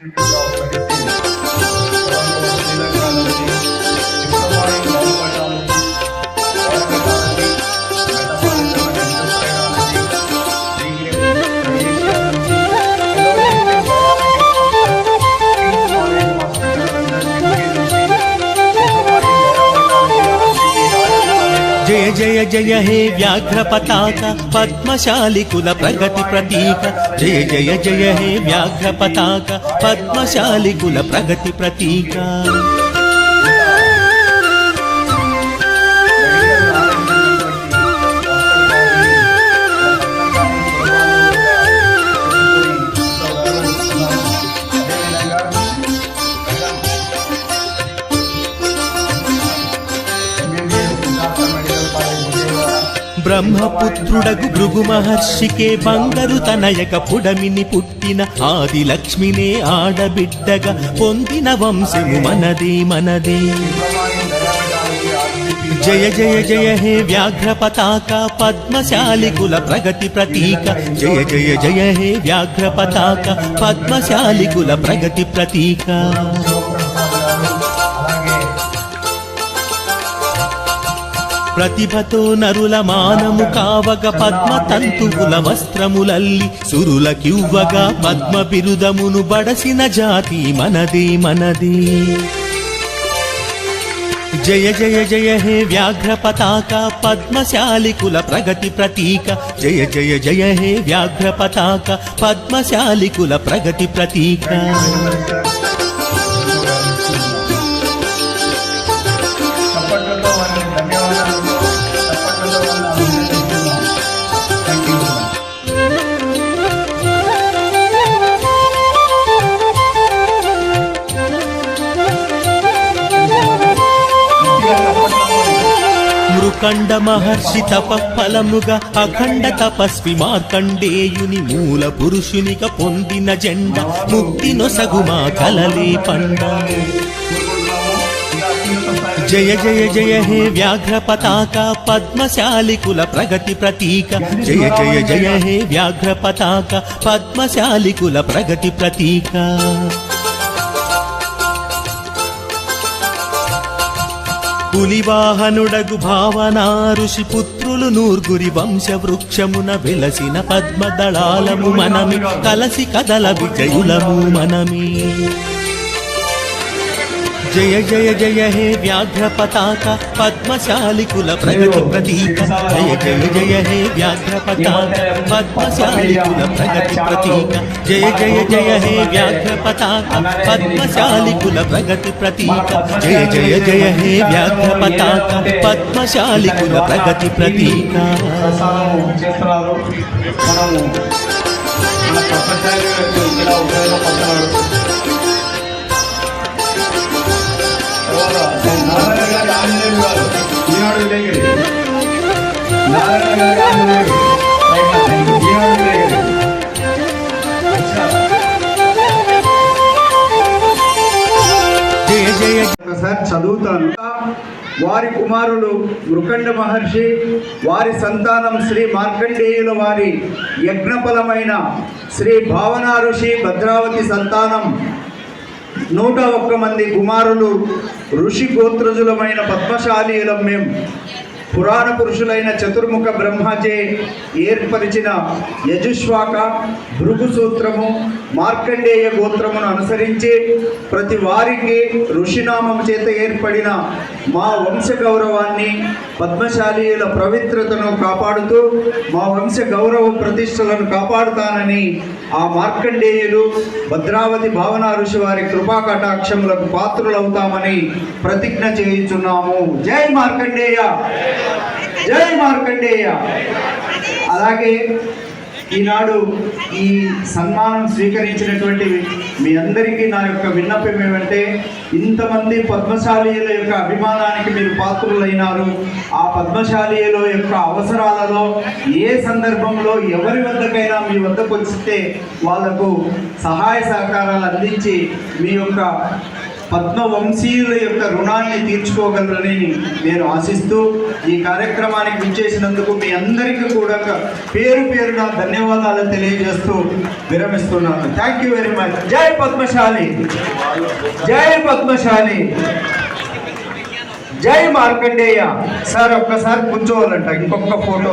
你知道我是被哪 జయ జయ జయ హే వ్యాఘ్ర పతాక పద్మశాలి కుల ప్రగతి ప్రతీక జయ జయ జయ హే వ్యాఘ్ర పతాక పద్మశాలి కుల ప్రగతి ప్రతీక బ్రహ్మపుత్రుడగు భృగు మహర్షికే బంగరు తనయక పుడమిని పుట్టిన ఆది లక్ష్మినే ఆడబిడ్డగా పొందిన వంశము మనదే మనదే. జయ జయ జయ హే వ్యాఘ్ర పతాక పద్మశాలి కుల ప్రగతి ప్రతీక. జయ జయ జయ హే వ్యాఘ్ర పతాక పద్మశాలి కుల ప్రగతి ప్రతీక. ప్రతిభతో నరుల మానము కావగ పద్మ తంతువుల వస్త్రములల్లి సురుల కివ్వగా పద్మ బిరుదమును బడసిన జాతి మనది మనది. జయ జయ జయ హే వ్యాఘ్ర పతాక పద్మశాలి కుల ప్రగతి ప్రతీక. జయ జయ జయ హే వ్యాఘ్ర పతాక పద్మశాలి కుల ప్రగతి ప్రతీక. మారుకండ మహర్షి తపఫలముగా అఖండ తపస్వి మార్కండేయుని మూల పురుషునిక పొందిన జెండ ముక్తి నొసగుమా కలలే పండ. జయ జయ జయ హే వ్యాఘ్ర పతాక పద్మశాలి కుల ప్రగతి ప్రతీక. జయ జయ జయ హే వ్యాఘ్ర పతాక పద్మశాలి కుల ప్రగతి ప్రతీక. పులివాహనుడగు భావన ఋషి పుత్రులు నూర్గురి వంశ వృక్షమున వెలసిన పద్మదళాలము మనమి. కలసి కదల విజయులము మనమి. జయ జయ జయ హే వ్యాఘ్ర పతాక పద్మశాలి కుల ప్రగతి ప్రతీక జయ జయ జయ హే వ్యాఘ్ర పతాక పద్మశాలి కుల ప్రగతి ప్రతీక జయ జయ జయ హే వ్యాఘ్ర పతాక పద్మశాలి కుల ప్రగతి ప్రతీక జయ జయ జయ హే వ్యాఘ్ర పతాక పద్మశాలి కుల ప్రగతి ప్రతీక ప్రసాదం చేస్తున్నారు మనము మన ప్రపంచానికి ఇలా ఉపయోగపడుతున్నాడు చదువుతాను. వారి కుమారులు మృకండ మహర్షి వారి సంతానం శ్రీ మార్కండేయుల వారి యజ్ఞఫలమైన శ్రీ భావనా ఋషి భద్రావతి సంతానం. నూట ఒక్క మంది కుమారులు ఋషి గోత్రజులమైన పద్మశాలీయులం మేము పురాణ పురుషులైన చతుర్ముఖ బ్రహ్మచే ఏర్పరిచిన యజుష్వాక భృగు సూత్రము మార్కండేయ గోత్రమును అనుసరించి ప్రతి వారికి ఋషినామం చేత ఏర్పడిన మా వంశ గౌరవాన్ని పద్మశాలీయుల పవిత్రతను కాపాడుతూ మా వంశ గౌరవ ప్రతిష్టలను కాపాడుతానని ఆ మార్కండేయులు భద్రావతి భావన ఋషి వారి కృపా కటాక్షములకు పాత్రులవుతామని ప్రతిజ్ఞ చేయించున్నాము. జై మార్కండేయ! జై మార్కండేయ. అలాగే ఈనాడు ఈ సన్మానం స్వీకరించినటువంటి మీ అందరికీ నా యొక్క విన్నపం ఏమంటే ఇంతమంది పద్మశాలీల యొక్క అభిమానానికి మీరు పాత్రులైనారు. ఆ పద్మశాలీల యొక్క అవసరాలలో ఏ సందర్భంలో ఎవరి వద్దకైనా మీ వద్దకు వచ్చితే వాళ్ళకు సహాయ సహకారాలు అందించి మీ యొక్క పద్మవంశీయుల యొక్క రుణాన్ని తీర్చుకోగలరని నేను ఆశిస్తూ ఈ కార్యక్రమానికి విచ్చేసినందుకు మీ అందరికీ కూడా పేరు పేరున ధన్యవాదాలు తెలియజేస్తూ విరమిస్తున్నాను. థ్యాంక్ యూ వెరీ మచ్ జై పద్మశాలి. జై పద్మశాలి. జై మార్కండేయ. సార్ ఒక్కసారి కూర్చోవాలంట ఇంకొక ఫోటో